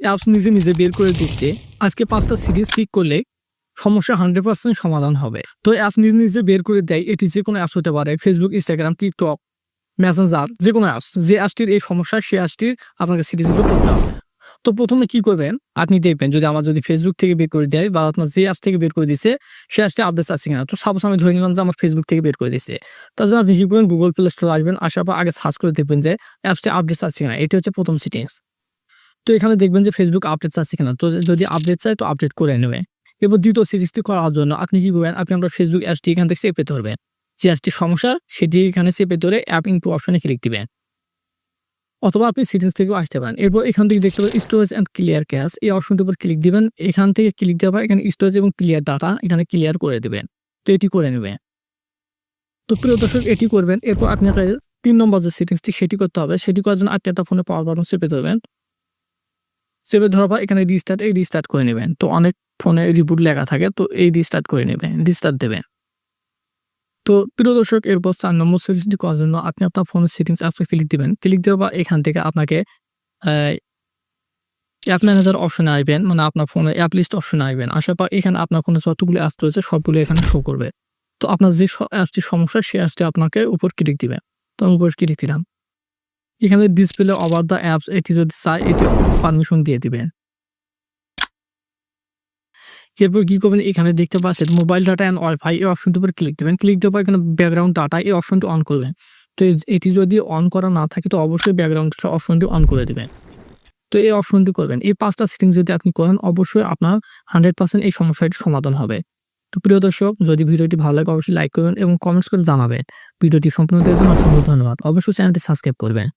Apps নিজে নিজে বের করে দিচ্ছে। আজকে পাঁচটা সিরিজ ঠিক করলে সমস্যা হান্ড্রেড পার্সেন্ট সমাধান হবে। তো অ্যাপস নিজে নিজে বের করে দেয়, এটি যে কোনো অ্যাপস হতে পারে ফেসবুক ইনস্টাগ্রাম টিকটক মেসেঞ্জার যে কোনো অ্যাপস যে অ্যাপসটির এই সমস্যা সেই অ্যাপসটির আপনাকে সিরিজগুলো করতে হবে। তো প্রথমে কি করবেন? আপনি দেখবেন, যদি আমার যদি ফেসবুক থেকে বের করে দেয় বা আপনার যে অ্যাপস থেকে বের করে দিছে সে অ্যাপসটি আপডেট আছে কিনা? তো সাপোজ আমি ধরে নিলাম যে আমার ফেসবুক থেকে বের করে দিছে তার জন্য আপনি কি করবেন? গুগল প্লে স্টোর আসবেন, আসার পর আগে সার্চ করে দেখবেন যে অ্যাপসটি আপডেট আছে কিনা। এটি হচ্ছে প্রথম সেটিংস তো এখানে দেখবেন যে ফেসবুক আপডেট আছে কিনা? তো যদি আপডেট চাই তো আপডেট করে নেবে। এবার দ্বিতীয় সিরিজটি করার জন্য আপনি কি করবেন? আপনি আপনার ফেসবুক অ্যাপটি এখান থেকে সেপে ধরবেন। যে অ্যাপটির সমস্যা, সেটি এখানে সেপে ধরে অ্যাপ ইনপু অপশনে ক্লিক দিবেন। অথবা আপনি সিটিংস থেকেও আসতে পারেন। এরপর এখান থেকে দেখতে পাবেন স্টোরেজ অ্যান্ড ক্লিয়ার ক্যাশ এই অপশনটির উপর ক্লিক দিবেন। এখান থেকে ক্লিক দেওয়ার পর এখানে স্টোরেজ এবং ক্লিয়ার ডাটা এখানে ক্লিয়ার করে দেবেন। তো এটি করে নেবেন তো প্রিয় দর্শক, এটি করবেন। এরপর আপনাকে তিন নম্বর যে সেটিংসটি সেটি করতে হবে। সেটি করার জন্য আপনি একটা ফোনে পাওয়ার বাটন চেপে ধরবেন। চেপে ধরার পর এখানে রিস্টার্ট এই রিস্টার্ট করে নেবেন। তো অনেক ফোনে রিবুট লেখা থাকে, তো এই রিস্টার্ট করে নেবেন রিস্টার্ট দেবেন। তো প্রিয় দর্শক, এরপর চার নম্বর সেটিংসটি করার জন্য আপনি আপনার ফোনের সেটিংস অ্যাপসে ক্লিক দিবেন। ক্লিক দেওয়ার পর এখান থেকে আপনাকে অ্যাপ ম্যানেজার অপশনে আসবেন মানে আপনার ফোনে অ্যাপ লিস্ট অপশনে আসবেন। আসার পর এখানে আপনার ফোনে যতগুলো অ্যাপস রয়েছে সবগুলো এখানে শো করবে। তো আপনার যে অ্যাপসটির সমস্যা সেই অ্যাপসটি আপনাকে উপর ক্লিক দিবে। তো আমি উপর ক্লিক দিলাম। এখানে ডিসপ্লে ওভার দ্য অ্যাপস এটি যদি চাই এটি পারমিশন দিয়ে দিবেন। এরপর কি করবেন? এখানে দেখতে পাচ্ছেন মোবাইল ডাটা অ্যান্ড ওয়াইফাই এই অপশনটির উপর ক্লিক দেবেন। ক্লিক দেওয়ার পর এখানে ব্যাকগ্রাউন্ড ডাটা এই অপশনটি অন করবেন। তো এটি যদি অন করা না থাকে, তো অবশ্যই ব্যাকগ্রাউন্ড অপশনটি অন করে দেবেন। তো এই অপশনটি করবেন। এই পাঁচটা সেটিংস যদি আপনি করেন, অবশ্যই আপনার হান্ড্রেড পার্সেন্ট এই সমস্যাটি সমাধান হবে। তো প্রিয় দর্শক, যদি ভিডিওটি ভালো লাগে, অবশ্যই লাইক করবেন এবং কমেন্টস করে জানাবেন। ভিডিওটি সম্পূর্ণ দেওয়ার জন্য অসংখ্য ধন্যবাদ। অবশ্যই চ্যানেলটি সাবস্ক্রাইব করবেন।